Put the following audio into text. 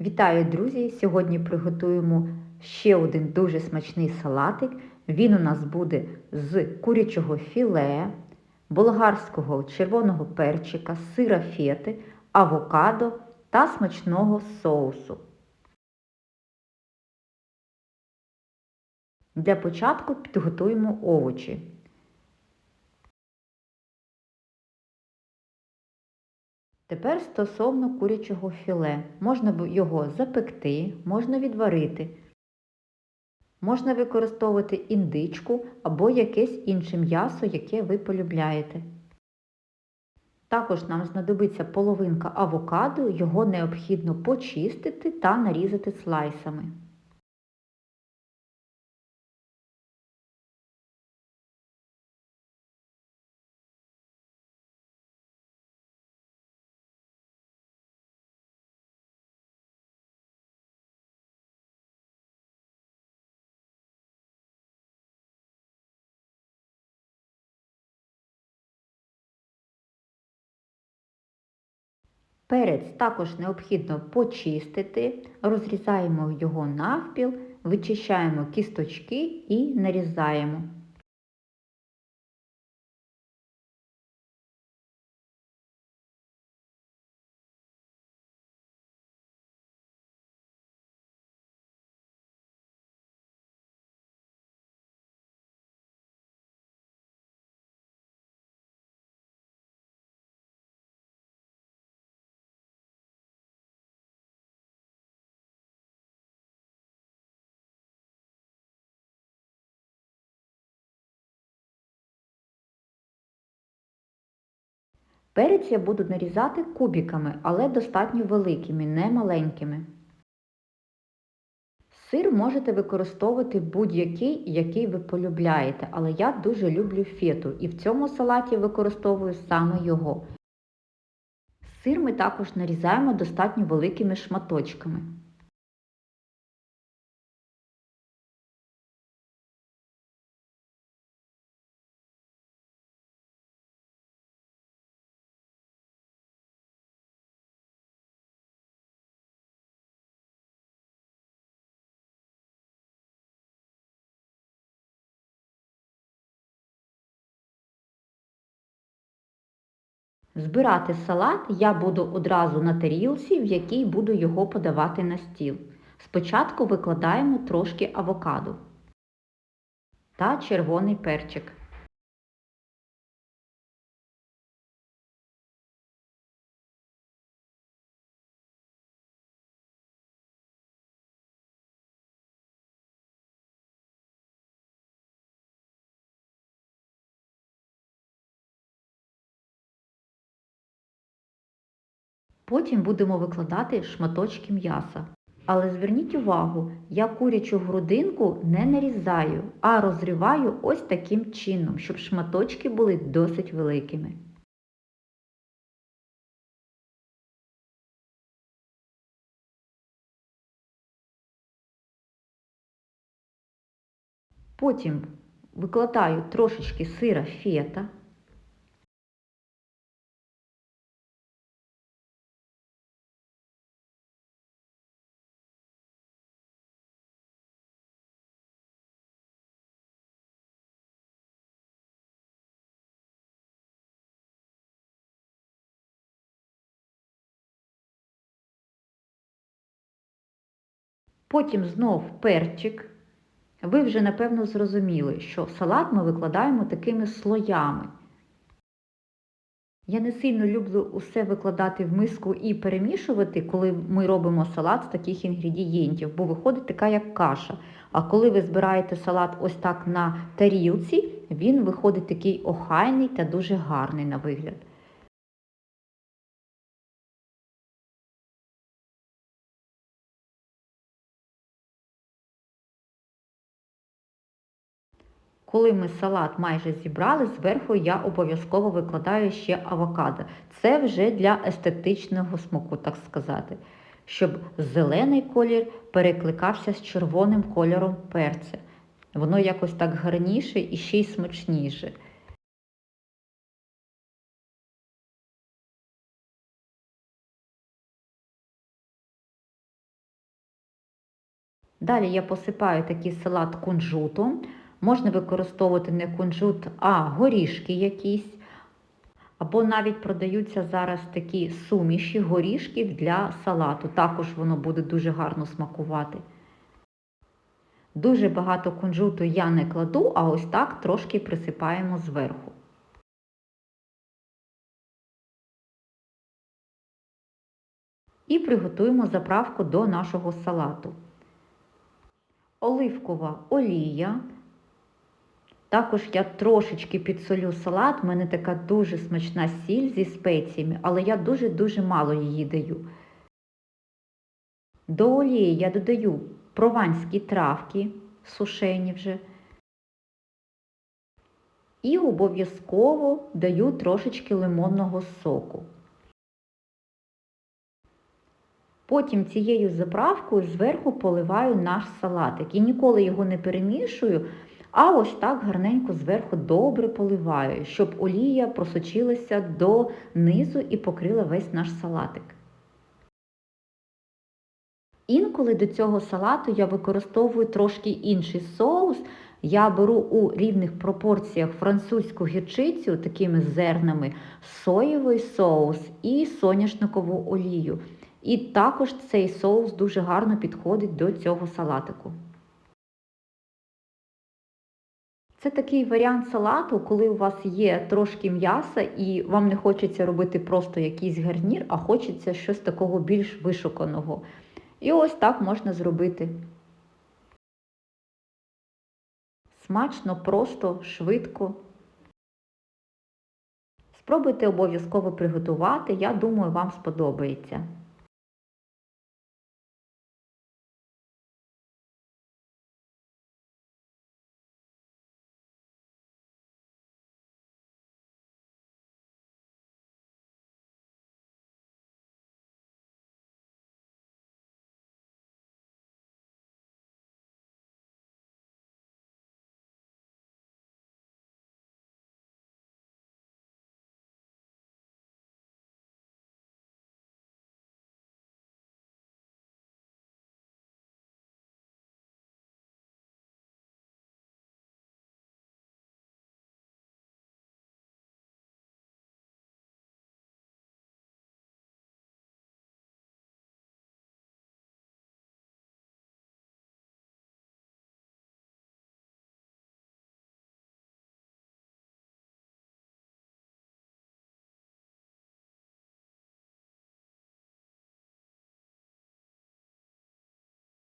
Вітаю, друзі! Сьогодні приготуємо ще один дуже смачний салатик. Він у нас буде з курячого філе, болгарського червоного перчика, сира фети, авокадо та смачного соусу. Для початку підготуємо овочі. Тепер стосовно курячого філе. Можна його запекти, можна відварити. Можна використовувати індичку або якесь інше м'ясо, яке ви полюбляєте. Також нам знадобиться половинка авокадо, його необхідно почистити та нарізати слайсами. Перець також необхідно почистити, розрізаємо його навпіл, вичищаємо кісточки і нарізаємо. Перець я буду нарізати кубиками, але достатньо великими, не маленькими. Сир можете використовувати будь-який, який ви полюбляєте, але я дуже люблю фету і в цьому салаті використовую саме його. Сир ми також нарізаємо достатньо великими шматочками. Збирати салат я буду одразу на тарілці, в якій буду його подавати на стіл. Спочатку викладаємо трошки авокадо та червоний перчик. Потім будемо викладати шматочки м'яса. Але зверніть увагу, я курячу грудинку не нарізаю, а розриваю ось таким чином, щоб шматочки були досить великими. Потім викладаю трошечки сира фета. Потім знов перчик. Ви вже, напевно, зрозуміли, що салат ми викладаємо такими слоями. Я не сильно люблю усе викладати в миску і перемішувати, коли ми робимо салат з таких інгредієнтів, бо виходить така як каша. А коли ви збираєте салат ось так на тарілці, він виходить такий охайний та дуже гарний на вигляд. Коли ми салат майже зібрали, зверху я обов'язково викладаю ще авокадо. Це вже для естетичного смаку, так сказати, щоб зелений колір перекликався з червоним кольором перця. Воно якось так гарніше і ще й смачніше. Далі я посипаю такий салат кунжутом. Можна використовувати не кунжут, а горішки якісь. Або навіть продаються зараз такі суміші горішків для салату. Також воно буде дуже гарно смакувати. Дуже багато кунжуту я не кладу, а ось так трошки присипаємо зверху. І приготуємо заправку до нашого салату. Оливкова олія. Також я трошечки підсолю салат, в мене така дуже смачна сіль зі спеціями, але я дуже-дуже мало її даю. До олії я додаю прованські травки, сушені вже. І обов'язково даю трошечки лимонного соку. Потім цією заправкою зверху поливаю наш салатик. І ніколи його не перемішую, а ось так гарненько зверху добре поливаю, щоб олія просочилася до низу і покрила весь наш салатик. Інколи до цього салату я використовую трошки інший соус. Я беру у рівних пропорціях французьку гірчицю такими зернами, соєвий соус і соняшникову олію. І також цей соус дуже гарно підходить до цього салатику. Це такий варіант салату, коли у вас є трошки м'яса і вам не хочеться робити просто якийсь гарнір, а хочеться щось такого більш вишуканого. І ось так можна зробити. Смачно, просто, швидко. Спробуйте обов'язково приготувати, я думаю, вам сподобається.